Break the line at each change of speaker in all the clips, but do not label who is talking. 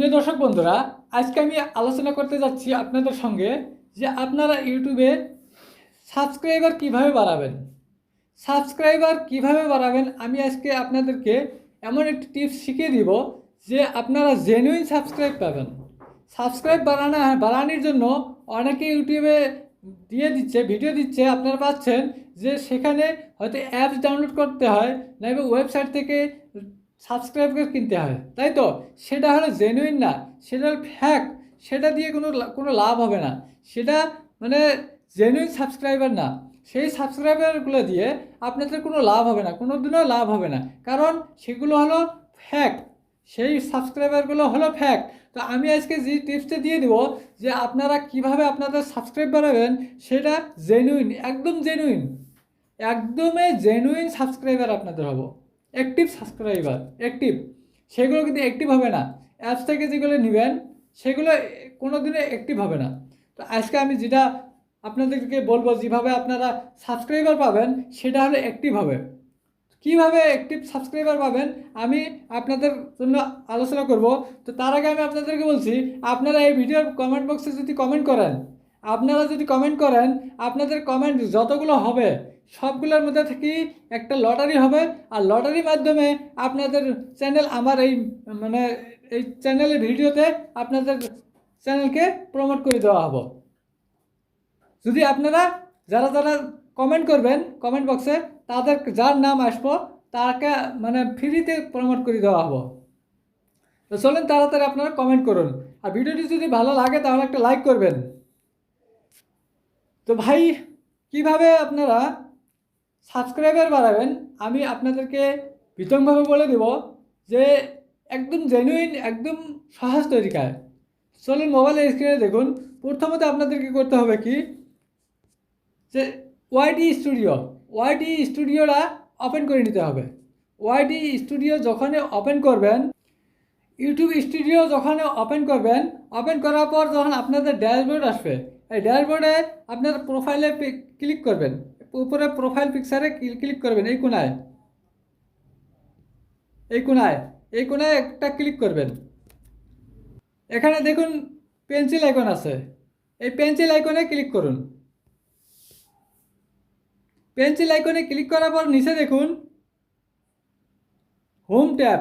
প্রিয় দর্শক বন্ধুরা, আজকে আমি আলোচনা করতে যাচ্ছি আপনাদের সঙ্গে যে আপনারা ইউটিউবে সাবস্ক্রাইবার কীভাবে বাড়াবেন? সাবস্ক্রাইবার কীভাবে বাড়াবেন? আমি আজকে আপনাদেরকে এমন একটি টিপস শিখিয়ে দিব যে আপনারা জেনুইন সাবস্ক্রাইব পাবেন। সাবস্ক্রাইব বাড়ানো, বাড়ানোর জন্য অনেকে ইউটিউবে দিয়ে দিচ্ছে, ভিডিও দিচ্ছে। আপনারা পাচ্ছেন যে সেখানে হয়তো অ্যাপস ডাউনলোড করতে হয়, নাইবা ওয়েবসাইট থেকে সাবস্ক্রাইবার কিনতে হয়, তাই তো? সেটা হলো জেনুইন না, সেটা হলো ফ্যাক সেটা দিয়ে কোনো কোনো লাভ হবে না। সেটা মানে জেনুইন সাবস্ক্রাইবার না, সেই সাবস্ক্রাইবারগুলো দিয়ে আপনাদের কোনো লাভ হবে না কোনো দিনও লাভ হবে না। কারণ সেগুলো হলো ফ্যাক সেই সাবস্ক্রাইবারগুলো হলো ফ্যাক তো আমি আজকে যে টিপসটা দিয়ে দিব যে আপনারা কীভাবে আপনাদের সাবস্ক্রাইব বাড়াবেন, সেটা জেনুইন একদম জেনুইন একদমই জেনুইন সাবস্ক্রাইবার আপনাদের হব। অ্যাক্টিভ সাবস্ক্রাইবার অ্যাক্টিভ সেগুলো কিন্তু অ্যাক্টিভ হবে না। অ্যাপস থেকে যেগুলো নেবেন, সেগুলো কোনো দিনে অ্যাক্টিভ হবে না। তো আজকে আমি যেটা আপনাদেরকে বলব, যেভাবে আপনারা সাবস্ক্রাইবার পাবেন, সেটা হলো অ্যাক্টিভ হবে। কীভাবে অ্যাক্টিভ সাবস্ক্রাইবার পাবেন, আমি আপনাদের জন্য আলোচনা করব। তো তার আগে আমি আপনাদেরকে বলছি, আপনারা এই ভিডিওর কমেন্ট বক্সে যদি কমেন্ট করেন আপনারা যদি কমেন্ট করেন, আপনাদের কমেন্ট যতগুলো হবে, সবগুলোর মধ্যে থেকে একটা লটারি হবে। আর লটারির মাধ্যমে আপনাদের চ্যানেল আমার এই মানে এই চ্যানেলের ভিডিওতে আপনাদের চ্যানেলকে প্রমোট করে দেওয়া হবে। যদি আপনারা, যারা যারা কমেন্ট করবেন কমেন্ট বক্সে তাদের যার নাম আসব, তাকে মানে ফ্রিতে প্রমোট করে দেওয়া হবে। তো চলেন তাড়াতাড়ি আপনারা কমেন্ট করুন। আর ভিডিওটি যদি ভালো লাগে, তাহলে একটা লাইক করবেন। তো ভাই, কীভাবে আপনারা সাবস্ক্রাইবার বাড়াবেন? আমি আপনাদেরকে বিতংভাবে বলে দেব যে একদম জেনুইন একদম সহজ তরিকায় চলুন মোবাইলের স্ক্রিনে দেখুন। প্রথমত আপনাদেরকে করতে হবে কি? যে ওয়াইডি স্টুডিও ওয়াইডি স্টুডিওটা ওপেন করে নিতে হবে। ওয়াইডি স্টুডিও যখন ওপেন করবেন ইউটিউব স্টুডিও যখন ওপেন করবেন ওপেন করার পর যখন আপনাদের ড্যাশবোর্ড আসবে এই ড্যাশবোর্ডে আপনার প্রোফাইলে ক্লিক করবেন। উপরে প্রোফাইল পিকচারে ক্লিক করবেন এই কোনায় এই কোনায় এই কোনায় একটা ক্লিক করবেন। এখানে দেখুন পেন্সিল আইকন আছে। এই পেন্সিল আইকনে ক্লিক করুন। পেন্সিল আইকনে ক্লিক করার পর নিচে দেখুন হোম ট্যাব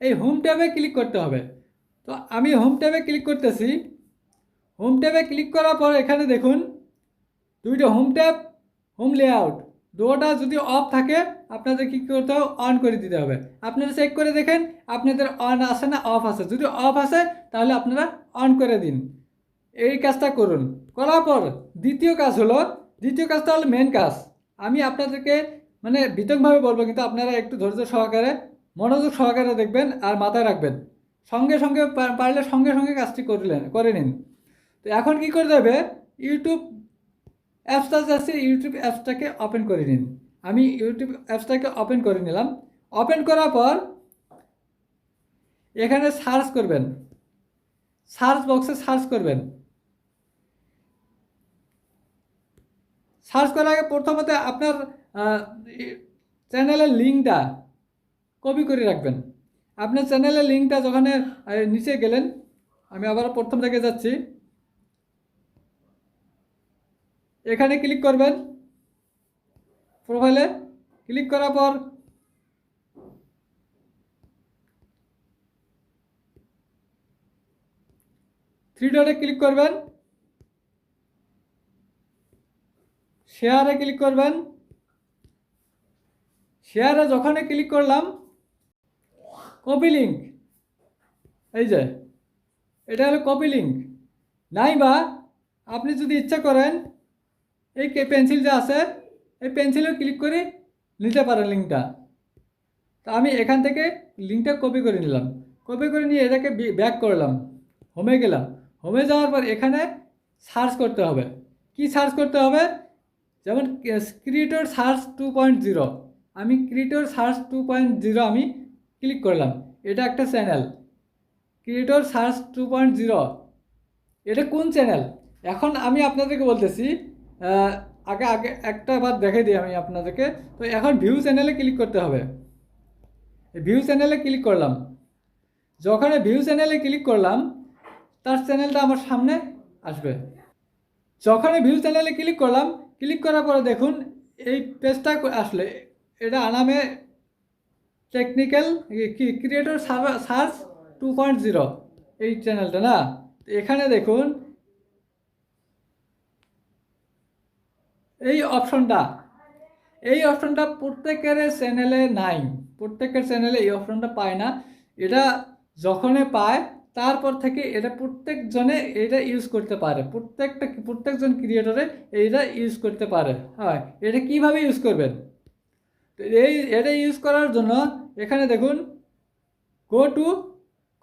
এই হোম ট্যাবে ক্লিক করতে হবে। তো আমি হোম ট্যাবে ক্লিক করতেছি। হোম ট্যাবে ক্লিক করার পর এখানে দেখুন, দুইটা হোম ট্যাব হোম লেআউট দুটা যদি অফ থাকে, আপনাদের কী করতে হবে? অন করে দিতে হবে। আপনারা চেক করে দেখেন, আপনাদের অন আছে না অফ আছে। যদি অফ আছে, তাহলে আপনারা অন করে দিন। এই কাজটা করুন। করার পর দ্বিতীয় কাজ হলো, দ্বিতীয় কাজটা হলো মেন কাজ। আমি আপনাদেরকে মানে বিতংভাবে বলব, কিন্তু আপনারা একটু ধৈর্য সহকারে, মনোযোগ সহকারে দেখবেন আর মাথায় রাখবেন। সঙ্গে সঙ্গে পারলে সঙ্গে সঙ্গে কাজটি করলেন করে নিন। তো এখন কি করতে হবে? ইউটিউব অ্যাপসটা যাচ্ছে ইউটিউব অ্যাপসটাকে ওপেন করে নিন। আমি ইউটিউব অ্যাপসটাকে ওপেন করে নিলাম। ওপেন করার পর এখানে সার্চ করবেন। সার্চ বক্সে সার্চ করবেন। সার্চ করার আগে প্রথমত আপনার চ্যানেলের লিঙ্কটা কপি করে রাখবেন। আপনার চ্যানেলের লিঙ্কটা যখন নিচে গেলেন, আমি আবার প্রথম থেকে যাচ্ছি। এখানে ক্লিক করবেন। প্রোফাইলে ক্লিক করার পর থ্রি ডটে ক্লিক করবেন। শেয়ারে ক্লিক করবেন। শেয়ারে যখনই ক্লিক করলাম কপি লিঙ্ক এই যে, এটা হলো কপি লিঙ্ক নাই বা আপনি যদি ইচ্ছা করেন এই পেন্সিল যে আছে, এই পেন্সিলে ক্লিক করে নিতে পারেন লিঙ্কটা। তা আমি এখান থেকে লিঙ্কটা কপি করে নিলাম। কপি করে নিয়ে এটাকে ব্যাক করলাম। হোমে গেলাম। হোমে যাওয়ার পর এখানে সার্চ করতে হবে। কি সার্চ করতে হবে? যেমন creator search two point zero আমি creator search two point zero আমি ক্লিক করলাম। এটা একটা channel creator search two point zero এটা কোন চ্যানেল এখন আমি আপনাদেরকে বলতেছি আগে আগে একটা বার দেখে দিই আমি আপনাদেরকে। তো এখন ভিউ চ্যানেলে ক্লিক করতে হবে। ভিউ চ্যানেলে ক্লিক করলাম। যখন ভিউ চ্যানেলে ক্লিক করলাম, তার চ্যানেলটা আমার সামনে আসবে। যখন ভিউ চ্যানেলে ক্লিক করলাম ক্লিক করার পরে দেখুন, এই পেজটা আসলে, এটা আনামে technical creator search two point zero এই চ্যানেলটা না? এখানে দেখুন এই অপশনটা এই অপশনটা প্রত্যেকের চ্যানেলে নাই। প্রত্যেকের চ্যানেলে এই অপশনটা পায় না। এটা যখনই পায়, তারপর থেকে এটা প্রত্যেকজনে এটা ইউজ করতে পারে। প্রত্যেকটা, প্রত্যেকজন ক্রিয়েটরে এইটা ইউজ করতে পারে। হয়, এটা কীভাবে ইউজ করবেন? এই, এটা ইউজ করার জন্য এখানে দেখুন go to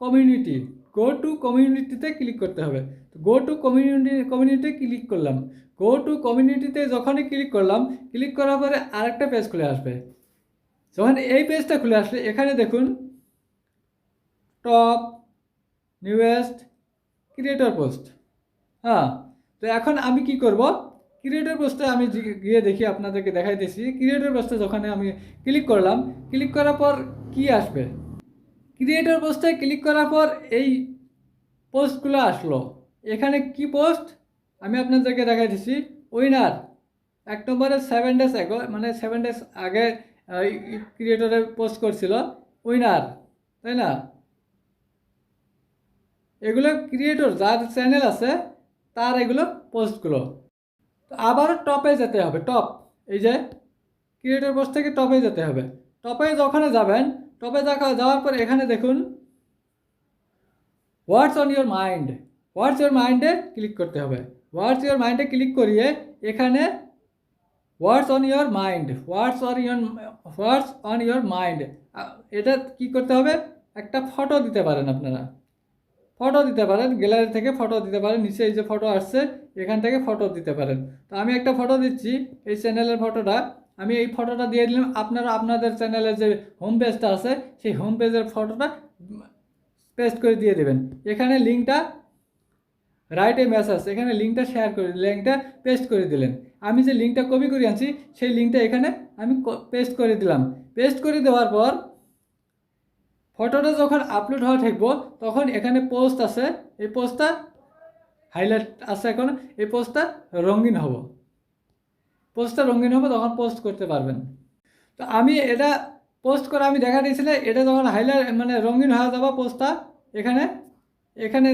community go to কমিউনিটিতে ক্লিক করতে হবে। গো টু কমিউনিটি কমিউনিটিতে ক্লিক করলাম। গো টু কমিউনিটিতে যখনই ক্লিক করলাম ক্লিক করার পরে আরেকটা পেজ খুলে আসবে। যখন এই পেজটা খুলে আসলে এখানে দেখুন টপ নিউয়েস্ট ক্রিয়েটর পোস্ট হ্যাঁ তো এখন আমি কি করব? ক্রিয়েটর পোস্টে আমি গিয়ে দেখি আপনাদেরকে দেখাইতেছি। ক্রিয়েটর পোস্টে যখন আমি ক্লিক করলাম ক্লিক করার পর কি আসবে? ক্রিয়েটর পোস্টে ক্লিক করার পর এই পোস্টগুলো আসলো। এখানে কি পোস্ট আমি আপনাদেরকে দেখাইতেছি উইনার, এক নম্বরে সেভেন ডেজ আগে মানে সেভেন ডেজ আগে ক্রিয়েটরে পোস্ট করছিল। উইনার, তাই না? এগুলো ক্রিয়েটর যার চ্যানেল আছে, তার এগুলো পোস্টগুলো তো আবার টপে যেতে হবে টপ এই যে ক্রিয়েটর পোস্ট থেকে টপে যেতে হবে। টপে যখন যাবেন টপে দেখা যাওয়ার পর এখানে দেখুন what's on your mind what's your মাইন্ডে ক্লিক করতে হবে। হোয়াটস ইয়োর মাইন্ডে ক্লিক করিয়ে এখানে what's on your mind what's on your what's on your mind এটা কি করতে হবে একটা ফটো দিতে পারেন আপনারা ফটো দিতে পারেন গ্যালারি থেকে ফটো দিতে পারেন নিচে এই যে ফটো আসছে এখান থেকে ফটো দিতে পারেন তো আমি একটা ফটো দিচ্ছি এই চ্যানেলের ফটোটা আমি এই ফটোটা দিয়ে দিলাম আপনারা আপনাদের চ্যানেলের যে হোম পেজটা আছে সেই হোম পেজের ফটোটা পেস্ট করে দিয়ে দেবেন এখানে লিঙ্কটা রাইট মেসেজ এখানে লিঙ্কটা শেয়ার করে লিঙ্কটা পেস্ট করে দিলেন। আমি যে লিঙ্কটা কপি করে আনছি, সেই লিঙ্কটা এখানে আমি পেস্ট করে দিলাম। পেস্ট করে দেওয়ার পর ফটোটা যখন আপলোড হওয়া থাকব, তখন এখানে পোস্ট আছে। এই পোস্টটা হাইলাইট আছে এখন। এই পোস্টটা রঙিন হব। পোস্টটা রঙিন হবে, তখন পোস্ট করতে পারবেন। তো আমি এটা পোস্ট করে, আমি দেখা দিয়েছিলে এটা যখন হাইলাইট মানে রঙিন হয়ে যাব পোস্টটা এখানে এখানে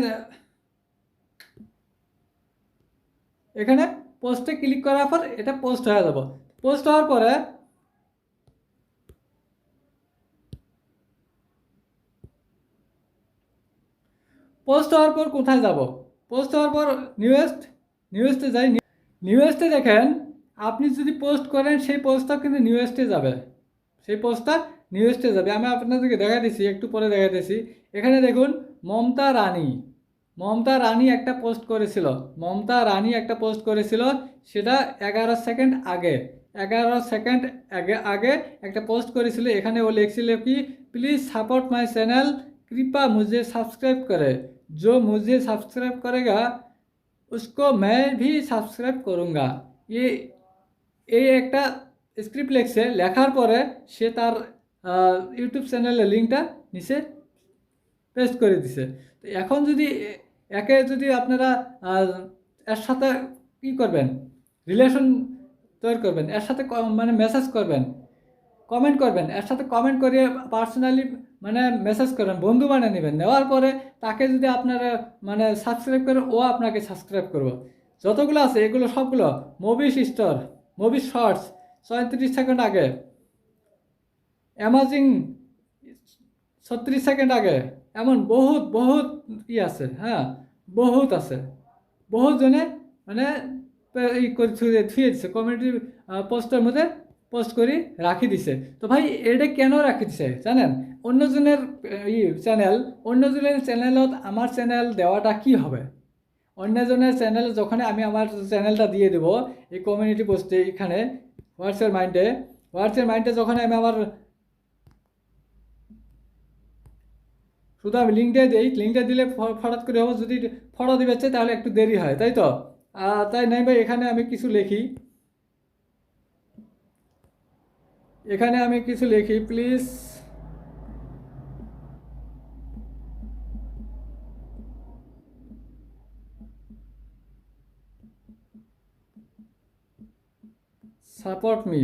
এখানে পোস্টে ক্লিক করার পর এটা পোস্ট হয়ে যাব। পোস্ট হওয়ার পরে পোস্ট হওয়ার পর কোথায় যাব? পোস্ট হওয়ার পর নিউয়েস্ট নিউয়েস্টে যাই। নিউয়েস্টে দেখেন, আপনি যদি পোস্ট করেন, সেই পোস্টটা কিন্তু নিউয়েস্টে যাবে। সেই পোস্টটা নিউয়েস্টে যাবে। আমি আপনাদেরকে দেখা দিচ্ছি একটু পরে দেখা এখানে দেখুন, মমতা রানী। মমতা রানী একটা পোস্ট করেছিল মমতা রানী একটা পোস্ট করেছিল সেটা এগারো সেকেন্ড আগে এগারো সেকেন্ড আগে আগে একটা পোস্ট করেছিল এখানে ও লিখছিল কি প্লিজ সাপোর্ট মাই চ্যানেল कृपा मुझे सब्सक्राइब करे जो मुझे सब्सक्राइब करेगा उसको मैं भी সাবস্ক্রাইব করুঙ্গা এ এই একটা স্ক্রিপ্ট লেখছে লেখার পরে সে তার ইউটিউব চ্যানেলের লিঙ্কটা নিচে পেস্ট করে দিছে তো এখন যদি এ- একে যদি আপনারা এর সাথে কী করবেন রিলেশন তৈরি করবেন, এর সাথে মানে মেসেজ করবেন কমেন্ট করবেন, এর সাথে কমেন্ট করে পার্সোনালি মানে মেসেজ করবেন বন্ধু বানিয়ে নেবেন, নেওয়ার পরে তাকে যদি আপনারা মানে সাবস্ক্রাইব করেন ও আপনাকে সাবস্ক্রাইব করব। যতগুলো আছে, এগুলো সবগুলো মুভিস স্টোর মুভি শর্টস ছয়ত্রিশ সেকেন্ড আগে অ্যামাজিং ছত্রিশ সেকেন্ড আগে এমন বহুত বহুত ই আছে হ্যাঁ বহুত আছে। বহুত জনে মানে ই করে থুয়ে থুয়ে দিছে কমিউনিটি পোস্টের মধ্যে পোস্ট করে রাখি দিছে। তো ভাই এটা কেন রাখি দিছে, জানেন? অন্যজনের, ই চ্যানেল অন্যজনের চ্যানেলত আমার চ্যানেল দেওয়াটা কি হবে? অন্যজনের চ্যানেল যখন আমি আমার চ্যানেলটা দিয়ে দেবো, এই কমিউনিটি পোস্টে এখানে হোয়াটসঅ্যাপ মাইন্ডে হোয়াটসঅ্যাপ মাইন্ডে যখন আমি আমার শুধু আমি লিঙ্কটাই দিই লিঙ্কটা দিলে ফরাত করে হব, যদি ফটো দিবে তাহলে একটু দেরি হয়, তাই তো? তাই নাই ভাই, এখানে আমি কিছু লিখি। এখানে আমি কিছু লিখি please support me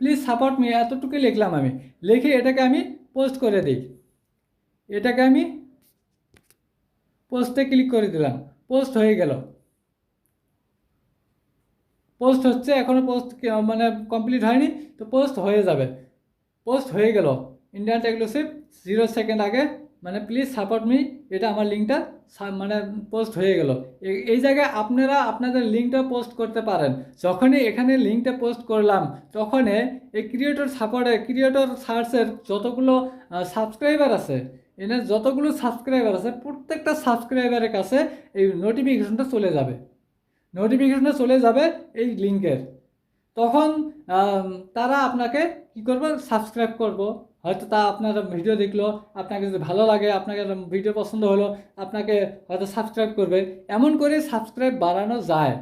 please support me এতটুকুই লিখলাম আমি। লিখে এটাকে আমি পোস্ট করে দিই। এটাকে আমি পোস্টে ক্লিক করে দিলাম। পোস্ট হয়ে গেল। পোস্ট হচ্ছে এখনও পোস্ট মানে কমপ্লিট হয়নি, তো পোস্ট হয়ে যাবে। পোস্ট হয়ে গেল। ইন্ডিয়ান টেকলোসিপ জিরো সেকেন্ড আগে মানে প্লিজ সাপোর্ট মি এটা আমার লিঙ্কটা মানে পোস্ট হয়ে গেল। এই জায়গায় আপনারা আপনাদের লিঙ্কটা পোস্ট করতে পারেন। যখনই এখানে লিঙ্কটা পোস্ট করলাম তখনই এই ক্রিয়েটর সাপোর্টে ক্রিয়েটর সার্চের যতগুলো সাবস্ক্রাইবার আছে এখানে যতগুলো সাবস্ক্রাইবার আছে, প্রত্যেকটা সাবস্ক্রাইবারের কাছে এই নোটিফিকেশনটা চলে যাবে। নোটিফিকেশনটা চলে যাবে এই লিঙ্কের তখন তারা আপনাকে কি করবে? সাবস্ক্রাইব করব। হয়তো তা আপনার ভিডিও দেখল, আপনাকে যদি ভালো লাগে, আপনাকে ভিডিও পছন্দ হলো, আপনাকে হয়তো সাবস্ক্রাইব করবে। এমন করে সাবস্ক্রাইব বাড়ানো যায়।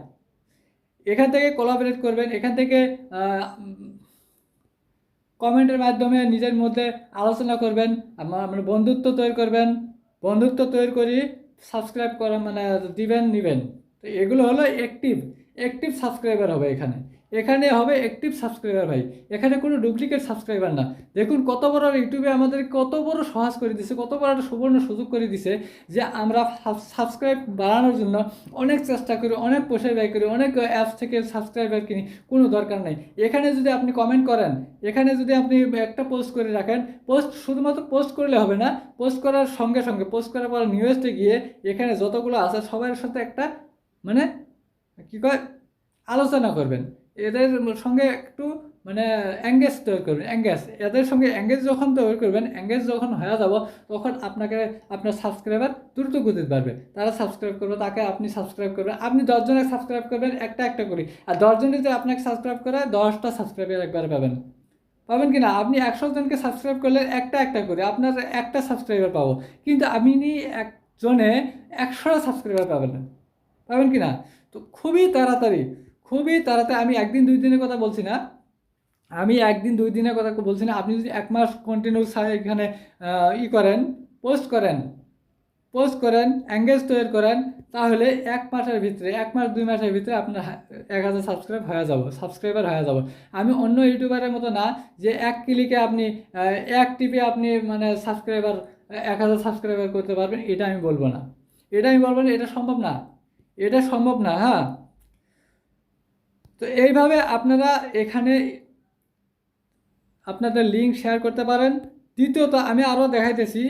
এখান থেকে কোলাবরেট করবেন, এখান থেকে কমেন্টের মাধ্যমে নিজের মধ্যে আলোচনা করবেন মানে বন্ধুত্ব তৈরি করবেন। বন্ধুত্ব তৈরি করি সাবস্ক্রাইব করা মানে দিবেন, নিবেন। তো এগুলো হলো অ্যাক্টিভ অ্যাক্টিভ সাবস্ক্রাইবার হবে এখানে। এখানে হবে অ্যাক্টিভ সাবস্ক্রাইবার ভাই। এখানে কোনো ডুপ্লিকেট সাবস্ক্রাইবার না। দেখুন কত বড় ইউটিউবে আমাদের কত বড় সহজ করে দিছে, কত বড় একটা সুবর্ণ সুযোগ করে দিছে যে আমরা সাবস্ক্রাইব বাড়ানোর জন্য অনেক চেষ্টা করি, অনেক পয়সা ব্যয় করি, অনেক অ্যাপস থেকে সাবস্ক্রাইবার কিনি, কোনো দরকার নেই। এখানে যদি আপনি কমেন্ট করেন, এখানে যদি আপনি একটা পোস্ট করে রাখেন পোস্ট শুধুমাত্র পোস্ট করলে হবে না পোস্ট করার সঙ্গে সঙ্গে পোস্ট করার পর নিউজে গিয়ে এখানে যতগুলো আছে সবার সাথে একটা মানে কী কয়, আলোচনা করবেন। এদের সঙ্গে একটু মানে অ্যাঙ্গেজ তৈরি করবেন অ্যাঙ্গেজ এদের সঙ্গে অ্যাঙ্গেজ যখন তৈরি করবেন অ্যাঙ্গেজ যখন হয়ে যাব, তখন আপনাকে, আপনার সাবস্ক্রাইবার দ্রুত গতিতে পারবে তারা সাবস্ক্রাইব করবে, তাকে আপনি সাবস্ক্রাইব করবেন। আপনি দশজনে সাবস্ক্রাইব করবেন, একটা একটা করি। আর দশজন যদি আপনাকে সাবস্ক্রাইব করে, দশটা সাবস্ক্রাইবার একবারে পাবেন। পাবেন কি না আপনি একশো জনকে সাবস্ক্রাইব করলে একটা একটা করে আপনার একটা সাবস্ক্রাইবার পাবো। কিন্তু আপনি একজনে একশোটা সাবস্ক্রাইবার পাবেন পাবেন কি না তো খুবই তাড়াতাড়ি। খুবই তাড়াতাড়ি, আমি একদিন দুই দিনের কথা বলছি না। আমি একদিন দুই দিনের কথা বলছি না। আপনি যদি এক মাস কন্টিনিউ এখানে ই করেন পোস্ট করেন পোস্ট করেন অ্যাঙ্গেজ তৈরি করেন, তাহলে এক মাসের ভিতরে, এক মাস দুই মাসের ভিতরে আপনার এক হাজার সাবস্ক্রাইব হয়ে যাব সাবস্ক্রাইবার হয়ে যাব। আমি অন্য ইউটিউবারের মতো না যে এক ক্লিকে আপনি এক টিপে আপনি মানে সাবস্ক্রাইবার এক হাজার সাবস্ক্রাইবার করতে পারবেন, এটা আমি বলব না। এটা আমি বলব না, এটা সম্ভব না। এটা সম্ভব না হ্যাঁ? তো এইভাবে আপনারা এখানে আপনাদের লিঙ্ক শেয়ার করতে পারেন। দ্বিতীয়ত, আমি আরও দেখাইতেছি,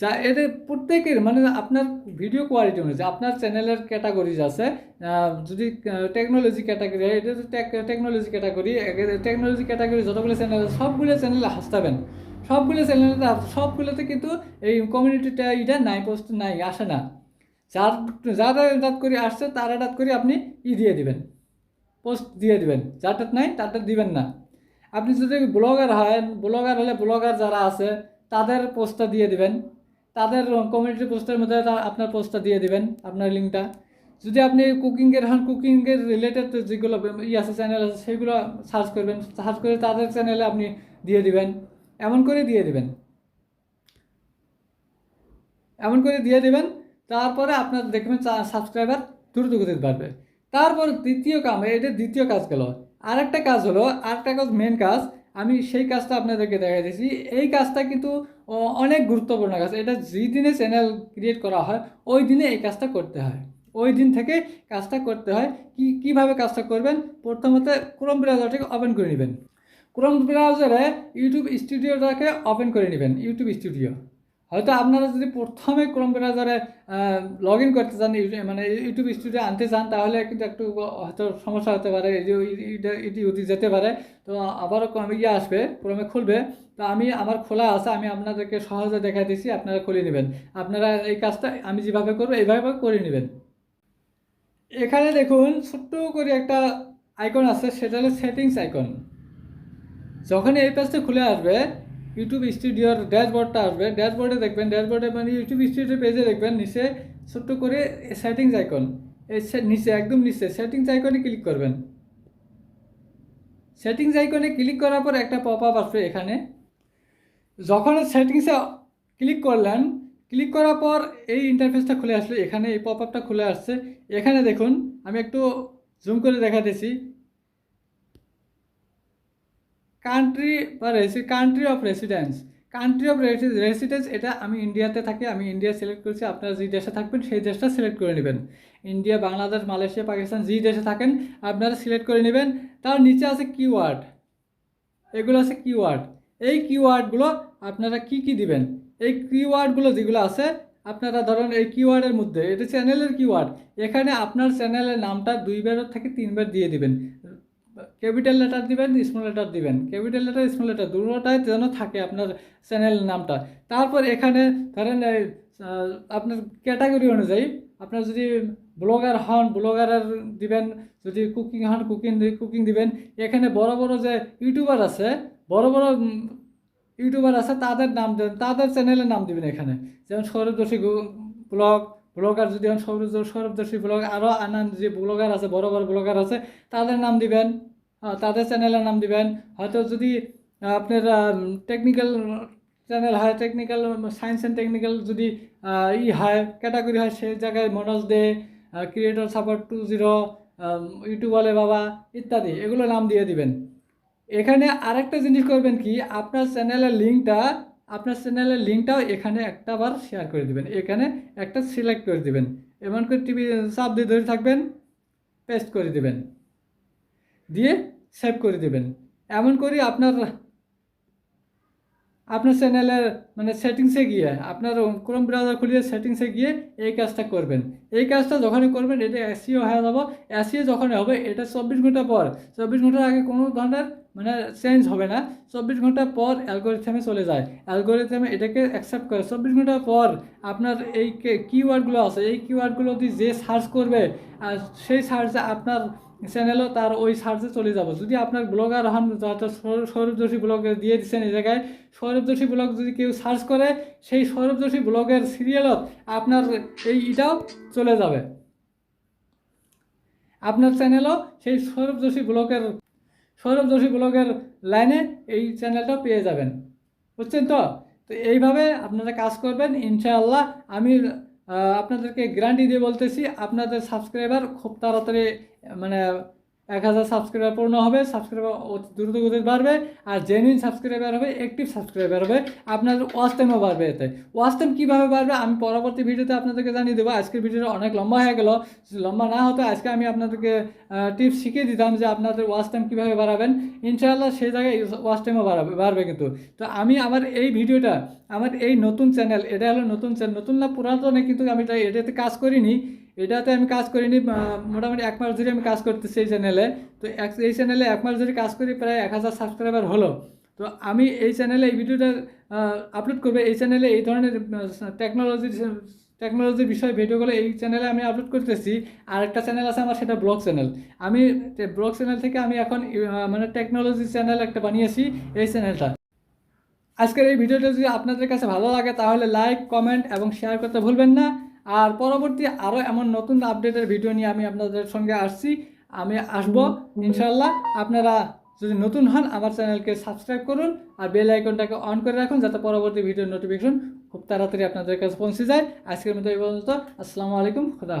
যা এদের প্রত্যেকের মানে আপনার ভিডিও কোয়ালিটি অনুযায়ী আপনার চ্যানেলের ক্যাটাগরিজ আছে যদি টেকনোলজি ক্যাটাগরি হয় এটা টেকনোলজি ক্যাটাগরি টেকনোলজি ক্যাটাগরি যতগুলো চ্যানেল আছে, সবগুলো চ্যানেলে হাসতাবেন। সবগুলো চ্যানেলে সবগুলোতে কিন্তু এই কমিউনিটিটা এটা নাই পোস্ট নাই, আসে না। যার, যারা ডাট করে আসছে, তারা ডাট করে আপনি ই দিয়ে দিবেন। পোস্ট দিয়ে দিবেন। যারটা নাই তারটা দিবেন না। আপনি যদি ব্লগার হয় ব্লগার হলে ব্লগার যারা আছে, তাদের পোস্টটা দিয়ে দিবেন। তাদের কমিউনিটি পোস্টের মধ্যে আপনার পোস্টটা দিয়ে দিবেন, আপনার লিঙ্কটা যদি আপনি কুকিংয়ের হন কুকিংয়ের রিলেটেড যেগুলো ই আছে চ্যানেল আছে, সেগুলো সার্চ করবেন। সার্চ করে তাদের চ্যানেলে আপনি দিয়ে দিবেন। এমন করে দিয়ে দিবেন। এমন করে দিয়ে দেবেন, তারপরে আপনার দেখবেন সাবস্ক্রাইবার দ্রুত গতিতে বাড়বে। তারপর দ্বিতীয় কাম এটা দ্বিতীয় কাজ গেল। আরেকটা কাজ হলো, আরেকটা কাজ মেন কাজ, আমি সেই কাজটা আপনাদেরকে দেখাই দিয়েছি। এই কাজটা কিন্তু অনেক গুরুত্বপূর্ণ কাজ। এটা যেই দিনে চ্যানেল ক্রিয়েট করা হয়, ওই দিনে এই কাজটা করতে হয়। ওই দিন থেকে কাজটা করতে হয়। কি, কীভাবে কাজটা করবেন? প্রথমত ক্রোম ব্রাউজারটাকে ওপেন করে নেবেন। ক্রোম ব্রাউজারে ইউটিউব স্টুডিওটাকে ওপেন করে নেবেন। ইউটিউব স্টুডিও হয়তো আপনারা যদি প্রথমে ক্রোম ব্রাউজারে লগ ইন করতে চান মানে ইউটিউব স্টুডিও আনতে চান, তাহলে কিন্তু একটু হয়তো সমস্যা হতে পারে, এই যে এটা- ওটি যেতে পারে। তো আবারও কমে গিয়ে আসবে, ক্রমে খুলবে। তো আমি, আমার খোলা আছে, আমি আপনাদেরকে সহজে দেখাই দিচ্ছি আপনারা খুলে নেবেন। আপনারা এই কাজটা আমি যেভাবে করব, এইভাবে করে নেবেন। এখানে দেখুন, ছোট্ট করে একটা আইকন আছে, সেটা হলো সেটিংস আইকন যখন এই পেজটা খুলে আসবে ইউটিউব স্টুডিওর ড্যাশবোর্ডটা আসবে। ড্যাশবোর্ডে দেখবেন ড্যাশবোর্ডে মানে ইউটিউব স্টুডিও পেজে দেখবেন, নিচে ছোট্ট করে সেটিংস আইকন নিচে, একদম নিচে সেটিংস আইকনে ক্লিক করবেন। সেটিংস আইকনে ক্লিক করার পর একটা পপ আপ আসবে এখানে। যখন সেটিংসে ক্লিক করলেন ক্লিক করার পর এই ইন্টারফেসটা খুলে আসলো। এখানে এই পপ আপটা খুলে আসছে। এখানে দেখুন, আমি একটু জুম করে দেখা দেখাতেছি। কান্ট্রি বা রেসি country of residence country of residence এটা আমি ইন্ডিয়াতে থাকি, আমি ইন্ডিয়া সিলেক্ট করেছি, আপনারা যে দেশে থাকবেন সেই দেশটা সিলেক্ট করে নেবেন। ইন্ডিয়া বাংলাদেশ মালয়েশিয়া পাকিস্তান যেই দেশে থাকেন, আপনারা সিলেক্ট করে নেবেন। তার নিচে আছে কিওয়ার্ড এগুলো আছে কিওয়ার্ড এই কিওয়ার্ডগুলো আপনারা কি কি দিবেন? এই কিওয়ার্ডগুলো যেগুলো আছে, আপনারা ধরেন এই কিওয়ার্ডের মধ্যে, এটা চ্যানেলের কিওয়ার্ড এখানে আপনার চ্যানেলের নামটা দুইবার থেকে তিনবার দিয়ে দিবেন। ক্যাপিটাল লেটার দিবেন স্মল লেটার দিবেন। ক্যাপিটাল লেটার স্মল লেটার দুটোটাই যেন থাকে আপনার চ্যানেলের নামটা। তারপর এখানে ধরেন আপনার ক্যাটাগরি অনুযায়ী আপনার যদি ব্লগার হন ব্লগারের দিবেন, যদি কুকিং হন কুকিং কুকিং দিবেন। এখানে বড় বড় যে ইউটিউবার আছে, বড় বড় ইউটিউবার আছে, তাদের নাম দেন, তাদের চ্যানেলের নাম দিবেন এখানে। যেমন সৌরভ যোশী ব্লগ ব্লগার যদি হন, সৌরভ যো- সৌরভ ব্লগ আরও আনান যে ব্লগার আছে, বড় বড় ব্লগার আছে, তাদের নাম দিবেন তাদের চ্যানেলের নাম দিবেন। হয়তো যদি আপনার টেকনিক্যাল চ্যানেল হয় টেকনিক্যাল সায়েন্স অ্যান্ড টেকনিক্যাল যদি ই হয় ক্যাটাগরি হয়, সেই জায়গায় Manoj Dey creator support two zero YouTube বলে বাবা, ইত্যাদি, এগুলো নাম দিয়ে দিবেন। এখানে আরেকটা জিনিস করবেন কি, আপনার চ্যানেলের লিঙ্কটা আপনার চ্যানেলের লিঙ্কটাও এখানে একটা বার শেয়ার করে দিবেন। এখানে একটা সিলেক্ট করে দিবেন। এমন করে টিভি চাপ দিয়ে ধরে থাকবেন পেস্ট করে দিবেন, দিয়ে সেভ করে দিবেন। এমন করে আপনার আপনার চ্যানেলের মানে সেটিংসে গিয়ে, আপনার ক্রোম ব্রাউজার খুলিয়ে সেটিংসে গিয়ে এই কাজটা করবেন। এই কাজটা যখনই করবেন, এটা এসিও হয়ে যাব। এসিও যখনই হবে, এটা চব্বিশ ঘণ্টা পর। চব্বিশ ঘণ্টার আগে কোনো ধরনের মানে চেঞ্জ হবে না। চব্বিশ ঘণ্টা পর অ্যালগোরিথমে চলে যায়। অ্যালগোরিথমে এটাকে অ্যাকসেপ্ট করে। চব্বিশ ঘণ্টা পর আপনার এই কিওয়ার্ডগুলো আছে। এই কিওয়ার্ডগুলো দিয়ে যে সার্চ করবে, আর সেই সার্চে আপনার চ্যানেলও তার ওই সার্চে চলে যাব। যদি আপনার ব্লগার হন হয়তো সৌরভ- সৌরভ যোশী ব্লগ দিয়ে দিচ্ছেন এই জায়গায় সৌরভ যোশী ব্লগ যদি কেউ সার্চ করে, সেই সৌরভ যোশী ব্লগের সিরিয়ালত আপনার এই ইটাও চলে যাবে। আপনার চ্যানেলও সেই সৌরভ যোশী ব্লগের সৌরভ যোশী ব্লগের লাইনে এই চ্যানেলটা পেয়ে যাবেন। বুঝছেন তো? তো এইভাবে আপনারা কাজ করবেন, ইনশাআল্লাহ। আমি আপনাদেরকে গ্যারান্টি দিয়ে বলতেছি, আপনাদের সাবস্ক্রাইবার খুব তাড়াতাড়ি মানে এক হাজার সাবস্ক্রাইবার পূর্ণ হবে সাবস্ক্রাইবার দ্রুত গতিতে বাড়বে, আর জেনুইন সাবস্ক্রাইবার হবে অ্যাক্টিভ সাবস্ক্রাইবার হবে, আপনার ওয়াচ টাইমও বাড়বে এতে। ওয়াচ টাইম কীভাবে বাড়বে আমি পরবর্তী ভিডিওতে আপনাদেরকে জানিয়ে দেবো। আজকের ভিডিওটা অনেক লম্বা হয়ে গেল। লম্বা না হতো, আজকে আমি আপনাদেরকে টিপস শিখিয়ে দিতাম যে আপনাদের ওয়াচ টাইম কীভাবে বাড়াবেন। ইনশাআল্লাহ সেই জায়গায় ওয়াচ টাইমও বাড়াবে, বাড়বে কিন্তু। তো আমি আমার এই ভিডিওটা আমার এই নতুন চ্যানেল এটা হলো নতুন চ্যানেল নতুন না, পুরাতনে কিন্তু আমি এটা এটাতে কাজ করিনি। এটাতে আমি কাজ করিনি মোটামুটি এক মাস ধরে আমি কাজ করতেছি এই চ্যানেলে তো এই চ্যানেলে এক মাস ধরে কাজ করি প্রায় এক হাজার সাবস্ক্রাইবার হলো। তো আমি এই চ্যানেলে এই ভিডিওটা আপলোড করবে। এই চ্যানেলে এই ধরনের টেকনোলজি টেকনোলজির বিষয়ে ভিডিওগুলো এই চ্যানেলে আমি আপলোড করতেছি। আর একটা চ্যানেল আছে আমার, সেটা ব্লগ চ্যানেল আমি ব্লগ চ্যানেল থেকে আমি এখন মানে টেকনোলজি চ্যানেল একটা বানিয়েছি এই চ্যানেলটা আজকের এই ভিডিওটা যদি আপনাদের কাছে ভালো লাগে, তাহলে লাইক কমেন্ট এবং শেয়ার করতে ভুলবেন না। আর পরবর্তী আরও এমন নতুন আপডেটের ভিডিও নিয়ে আমি আপনাদের সঙ্গে আসছি। আমি আসব ইনশাল্লাহ আপনারা যদি নতুন হন আমার চ্যানেলকে সাবস্ক্রাইব করুন আর বেল আইকনটাকে অন করে রাখুন যাতে পরবর্তী ভিডিওর নোটিফিকেশন খুব তাড়াতাড়ি আপনাদের কাছে পৌঁছে যায়। আজকের মতো এই পর্যন্ত। আসসালামু আলাইকুম খুদা।